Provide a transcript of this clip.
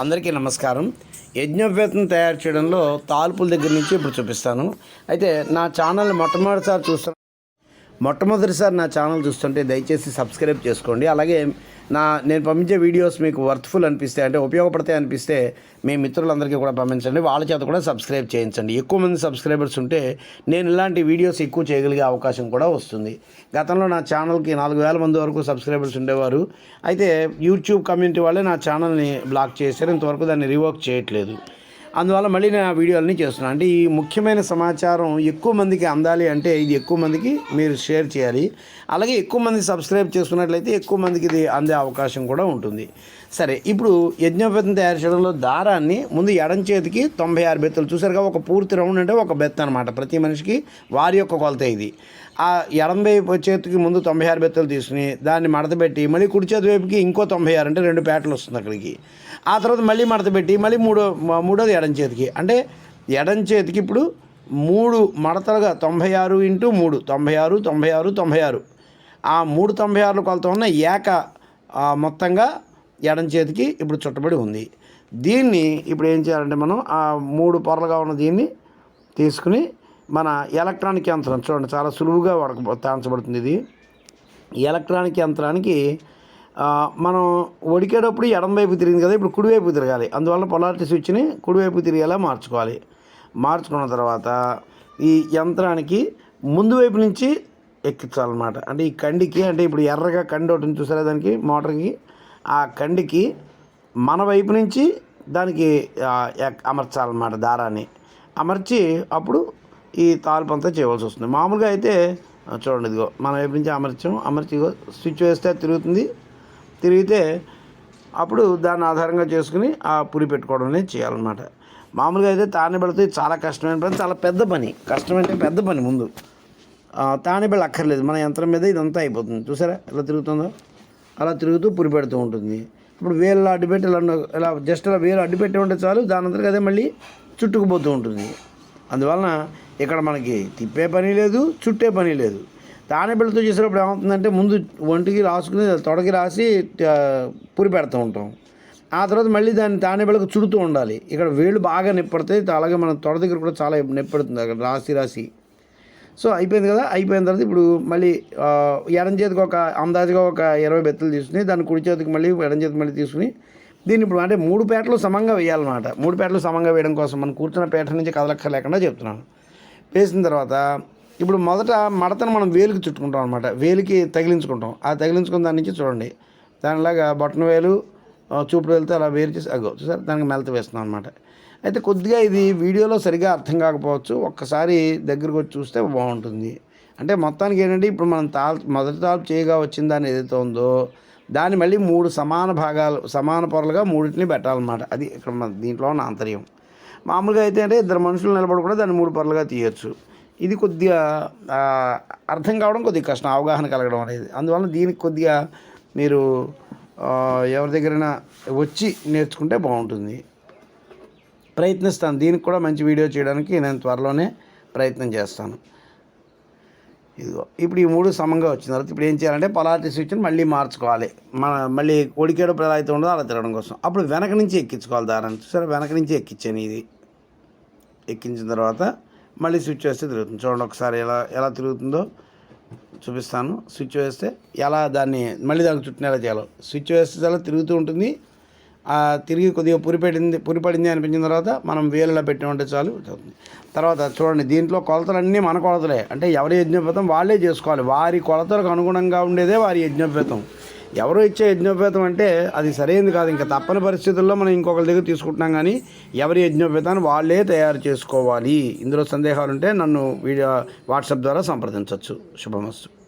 అందరికీ నమస్కారం. యజ్ఞోపేతం తయారు చేయడంలో తాల్పుల దగ్గర నుంచి ఇప్పుడు చూపిస్తాను. అయితే నా ఛానల్ మొట్టమొదటిసారి చూస్తున్న మొట్టమొదటిసారి నా ఛానల్ చూస్తుంటే దయచేసి సబ్స్క్రైబ్ చేసుకోండి. అలాగే నా నేను పంపించే వీడియోస్ మీకు వర్త్ఫుల్ అనిపిస్తే అంటే ఉపయోగపడతాయి అనిపిస్తే మీ మిత్రులందరికీ కూడా పంపించండి. వాళ్ళ చేత కూడా సబ్స్క్రైబ్ చేయించండి. ఎక్కువ మంది సబ్స్క్రైబర్స్ ఉంటే నేను ఇలాంటి వీడియోస్ ఎక్కువ చేయగలిగే అవకాశం కూడా వస్తుంది. గతంలో నా ఛానల్కి నాలుగు వేల మంది వరకు సబ్స్క్రైబర్స్ ఉండేవారు. అయితే యూట్యూబ్ కమ్యూనిటీ వాళ్ళే నా ఛానల్ని బ్లాక్ చేశారు. ఇంతవరకు దాన్ని రివర్క్ చేయట్లేదు. అందువల్ల మళ్ళీ నేను ఆ వీడియోలని చేస్తున్నాను అంటే ఈ ముఖ్యమైన సమాచారం ఎక్కువ మందికి అందాలి అంటే ఇది ఎక్కువ మందికి మీరు షేర్ చేయాలి. అలాగే ఎక్కువ మంది సబ్స్క్రైబ్ చేసుకున్నట్లయితే ఎక్కువ మందికి ఇది అందే అవకాశం కూడా ఉంటుంది. సరే ఇప్పుడు యజ్ఞోపేతం తయారు చేయడంలో దారాన్ని ముందు ఎడం చేతికి తొంభై ఆరు బెత్తలు. చూసారుగా ఒక పూర్తి రౌండ్ అంటే ఒక బెత్త అనమాట ప్రతి మనిషికి వారి యొక్క కొలత ఇది. ఆ ఎడం వైపు చేతికి ముందు తొంభై ఆరు బెత్తలు తీసుకుని దాన్ని మడతపెట్టి మళ్ళీ కుడి చేతి వైపుకి ఇంకో తొంభై ఆరు అంటే రెండు పేటలు వస్తుంది అక్కడికి. ఆ తర్వాత మళ్ళీ మడతపెట్టి మళ్ళీ మూడో మూడోది ఎడం చేతికి. అంటే ఎడం చేతికి ఇప్పుడు మూడు మడతలుగా తొంభై ఆరు ఇంటూ మూడు. తొంభై ఆరు తొంభై ఆరు తొంభై ఆరు. ఆ మూడు తొంభై ఆరులు కొలత ఉన్న ఏక మొత్తంగా ఎడం చేతికి ఇప్పుడు చుట్టబడి ఉంది. దీన్ని ఇప్పుడు ఏం చేయాలంటే మనం ఆ మూడు పొరలుగా ఉన్న దీన్ని తీసుకుని మన ఎలక్ట్రానిక్ యంత్రం చూడండి చాలా సులువుగా వాడక తాంచబడుతుంది ఇది. ఎలక్ట్రానిక్ యంత్రానికి మనం ఉడికేటప్పుడు ఎడం వైపు తిరిగింది కదా ఇప్పుడు కుడివైపు తిరగాలి. అందువల్ల పొలారిటీ స్విచ్ని కుడివైపు తిరిగేలా మార్చుకోవాలి. మార్చుకున్న తర్వాత ఈ యంత్రానికి ముందు వైపు నుంచి ఎక్కించాలన్నమాట. అంటే ఈ కండికి అంటే ఇప్పుడు ఎర్రగా కండి ఒకటి చూసారా దానికి మోటార్కి. ఆ కండికి మన వైపు నుంచి దానికి అమర్చాలన్నమాట దారాన్ని. అమర్చి అప్పుడు ఈ తాలుపు అంతా చేయవలసి వస్తుంది. మామూలుగా అయితే చూడండి ఇదిగో మన వైపు నుంచి అమర్చాం. అమర్చి స్విచ్ వేస్తే తిరుగుతుంది. తిరిగితే అప్పుడు దాన్ని ఆధారంగా చేసుకుని ఆ పురి పెట్టుకోవడం అనేది చేయాలన్నమాట. మామూలుగా అయితే తానే పెడితే చాలా కష్టమైన పని చాలా పెద్ద పని. కష్టమైన పెద్ద పని ముందు. తానే బిళ్ళ అక్కర్లేదు. మన యంత్రం మీద ఇదంతా అయిపోతుంది. చూసారా? ఎలా తిరుగుతుందో? అలా తిరుగుతూ పురి పెడుతూ ఉంటుంది. ఇప్పుడు వేలు అడ్డుపెట్టి ఇలా ఇలా జస్ట్ అలా వేలు అడ్డుపెట్టి ఉంటే చాలు దాని అంతటికి అదే మళ్ళీ చుట్టుకుపోతూ ఉంటుంది. అందువలన ఇక్కడ మనకి తిప్పే పని లేదు చుట్టే పని లేదు. తానే చేసినప్పుడు చేసేటప్పుడు ఏమవుతుందంటే ముందు ఒంటికి రాసుకుని తొడకి రాసి పూరి పెడుతూ ఉంటాం. ఆ తర్వాత మళ్ళీ దాన్ని తానబిళ్ళకు చుడుతూ ఉండాలి. ఇక్కడ వేళ్ళు బాగా నిప్పడతాయి. అలాగే మన తొడ దగ్గర కూడా చాలా నిప్పడుతుంది. అక్కడ రాసి రాసి. సో అయిపోయింది కదా? అయిపోయిన తర్వాత ఇప్పుడు మళ్ళీ ఎడం చేతికి ఒక అందాజుగా ఒక ఇరవై బెత్తలు తీసుకుని దాన్ని కుడి చేతికి మళ్ళీ ఎడం చేతికి మళ్ళీ తీసుకుని దీన్ని ఇప్పుడు అంటే మూడు పేటలు సమంగా వేయాలన్నమాట. మూడు పేటలు సమంగా వేయడం కోసం మనం కూర్చున్న పేట నుంచి కదలక్కర్లేకుండా చెప్తున్నాను. వేసిన తర్వాత ఇప్పుడు మొదట మడతను మనం వేలికి చుట్టుకుంటాం అనమాట వేలికి తగిలించుకుంటాం. ఆ తగిలించుకున్న దాని నుంచి చూడండి. దానిలాగా బొట్టన వేలు చూపుడు వెళ్తే అలా వేరు చేసి అగో చూసారు? దానికి మెలత వేస్తున్నాం అనమాట అయితే కొద్దిగా ఇది వీడియోలో సరిగా అర్థం కాకపోవచ్చు. ఒక్కసారి దగ్గరకు వచ్చి చూస్తే బాగుంటుంది. అంటే మొత్తానికి ఏంటంటే ఇప్పుడు మనం తాల్ మొదటి తాల్పు చేయగా వచ్చిన దాన్ని ఏదైతే ఉందో దాన్ని మళ్ళీ మూడు సమాన భాగాలు సమాన పొరలుగా మూడింటిని పెట్టాలన్నమాట. అది ఇక్కడ మన దీంట్లో ఉన్న ఆంతర్యం. మామూలుగా అయితే అంటే ఇద్దరు మనుషులు నిలబడి కూడా దాన్ని మూడు పొరలుగా తీయచ్చు. ఇది కొద్దిగా అర్థం కావడం కొద్దిగా కష్టం అవగాహన కలగడం అనేది. అందువల్ల దీనికి కొద్దిగా మీరు ఎవరి దగ్గరైనా వచ్చి నేర్చుకుంటే బాగుంటుంది. ప్రయత్నిస్తాను. దీనికి కూడా మంచి వీడియో చేయడానికి నేను త్వరలోనే ప్రయత్నం చేస్తాను. ఇదిగో ఇప్పుడు ఈ మూడు సమంగా వచ్చిన తర్వాత ఇప్పుడు ఏం చేయాలంటే పొలారిటీ స్విచ్ని మళ్ళీ మార్చుకోవాలి. మన మళ్ళీ ఒడికేటప్పుడు ఎలా అయితే ఉండదో అలా తిరగడం కోసం. అప్పుడు వెనక నుంచి ఎక్కించుకోవాలి దారాన్ని. సరే వెనక నుంచి ఎక్కించాను ఇది. ఎక్కించిన తర్వాత మళ్ళీ స్విచ్ వేస్తే తిరుగుతుంది. చూడండి ఒకసారి ఎలా ఎలా తిరుగుతుందో చూపిస్తాను. స్విచ్ వేస్తే ఎలా దాన్ని మళ్ళీ దానికి చుట్టూ ఎలా చేయాలో. స్విచ్ వేస్తే చాలా తిరుగుతూ ఉంటుంది. తిరిగి కొద్దిగా పురిపెట్టింది పురిపడింది అనిపించిన తర్వాత మనం వేలులో పెట్టినట్టే చాలు అవుతుంది. తర్వాత చూడండి దీంట్లో కొలతలన్నీ మన కొలతలే. అంటే ఎవరి యజ్ఞోపేతం వాళ్ళే చేసుకోవాలి. వారి కొలతలకు అనుగుణంగా ఉండేదే వారి యజ్ఞోపేతం. ఎవరు ఇచ్చే యజ్ఞోపేతం అంటే అది సరైనది కాదు. ఇంకా తప్పని పరిస్థితుల్లో మనం ఇంకొకరి దగ్గర తీసుకుంటున్నాం కానీ ఎవరి యజ్ఞోపేతాన్ని వాళ్ళే తయారు చేసుకోవాలి. ఇందులో సందేహాలు ఉంటే నన్ను వీడియో వాట్సాప్ ద్వారా సంప్రదించవచ్చు. శుభమస్తు.